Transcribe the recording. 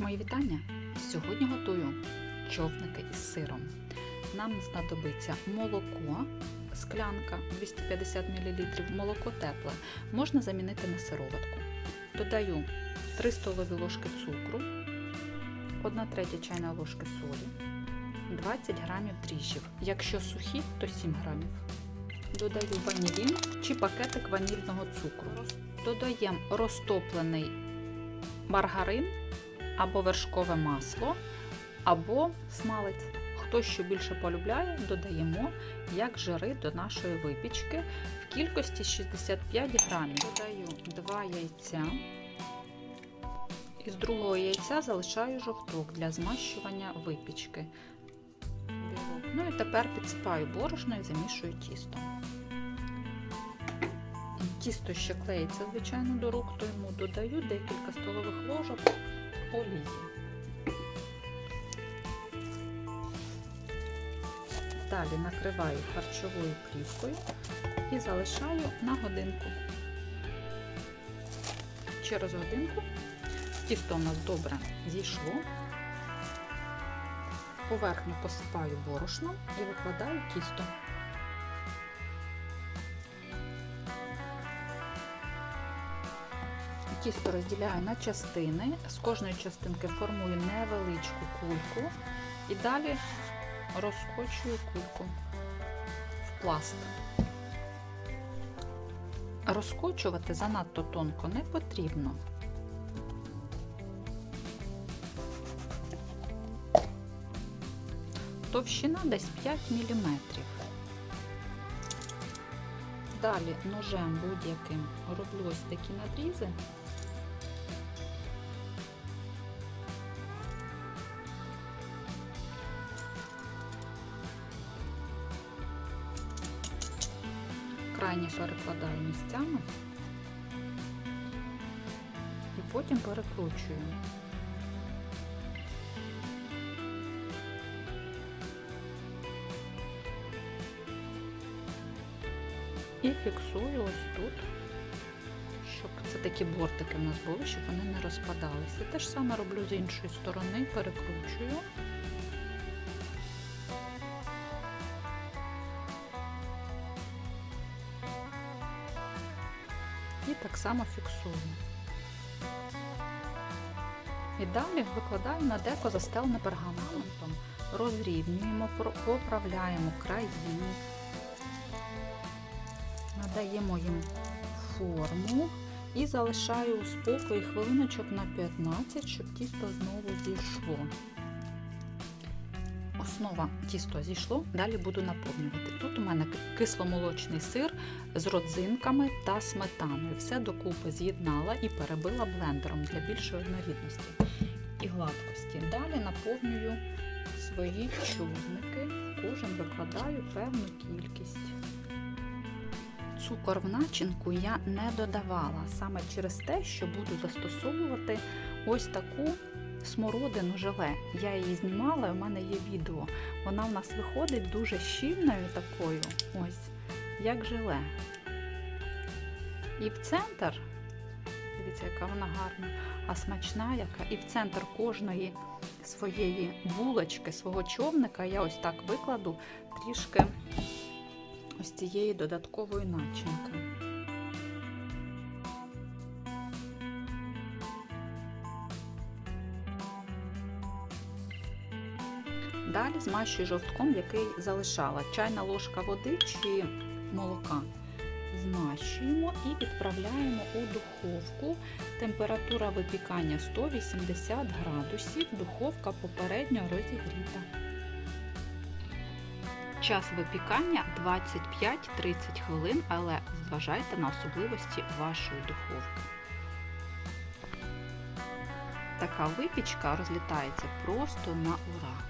Мої вітання! Сьогодні готую човники із сиром. Нам знадобиться молоко, склянка 250 мл, молоко тепле. Можна замінити на сироватку. Додаю 3 столові ложки цукру, 1 третя чайна ложки солі, 20 грамів дріжджів. Якщо сухі, то 7 грамів. Додаю ванілін чи пакетик ванільного цукру. Додаємо розтоплений маргарин або вершкове масло, або смалець. Хто що більше полюбляє, додаємо як жири до нашої випічки в кількості 65 грамів. Додаю 2 яйця. Із другого яйця залишаю жовток для змащування випічки. Ну і тепер підсипаю борошно і замішую тісто. Тісто ще клеїться, звичайно, до рук, тому додаю декілька столових ложок олії. Далі накриваю харчовою плівкою і залишаю на годинку. Через годинку тісто у нас добре зійшло. Поверхню посипаю борошном і викладаю тісто. Тісто розділяю на частини, з кожної частинки формую невеличку кульку і далі розкочую кульку в пласт. Розкочувати занадто тонко не потрібно. Товщина десь 5 мм. Далі ножем будь-яким роблю ось такі надрізи. Крайні перекладаю місцями і потім перекручую. І фіксую ось тут, щоб це такі бортики в нас були, щоб вони не розпадалися. Те ж саме роблю з іншої сторони, перекручую. І так само фіксую. І далі викладаю на деко застелене пергаментом. Розрівнюємо, поправляємо краї, надаємо їм форму і залишаю у спокої хвилиночок на 15, щоб тісто знову зійшло. Основа тісто зійшло, далі буду наповнювати. Тут у мене кисломолочний сир з родзинками та сметаною. Все докупи з'єднала і перебила блендером для більшої однорідності і гладкості. Далі наповнюю свої човники, кожен викладаю певну кількість. Цукор в начинку я не додавала саме через те, що буду застосовувати ось таку смородину желе. Я її знімала, в мене є відео. Вона в нас виходить дуже щільною такою, ось, як желе. І в центр, дивіться, яка вона гарна, а смачна яка. І в центр кожної своєї булочки, свого човника я ось так викладу трішки ось цієї додаткової начинки. Далі змащую жовтком, який залишала. Чайна ложка води чи молока. Змащуємо і відправляємо у духовку. Температура випікання 180 градусів, духовка попередньо розігріта. Час випікання 25-30 хвилин, але зважайте на особливості вашої духовки. Така випічка розлітається просто на ура.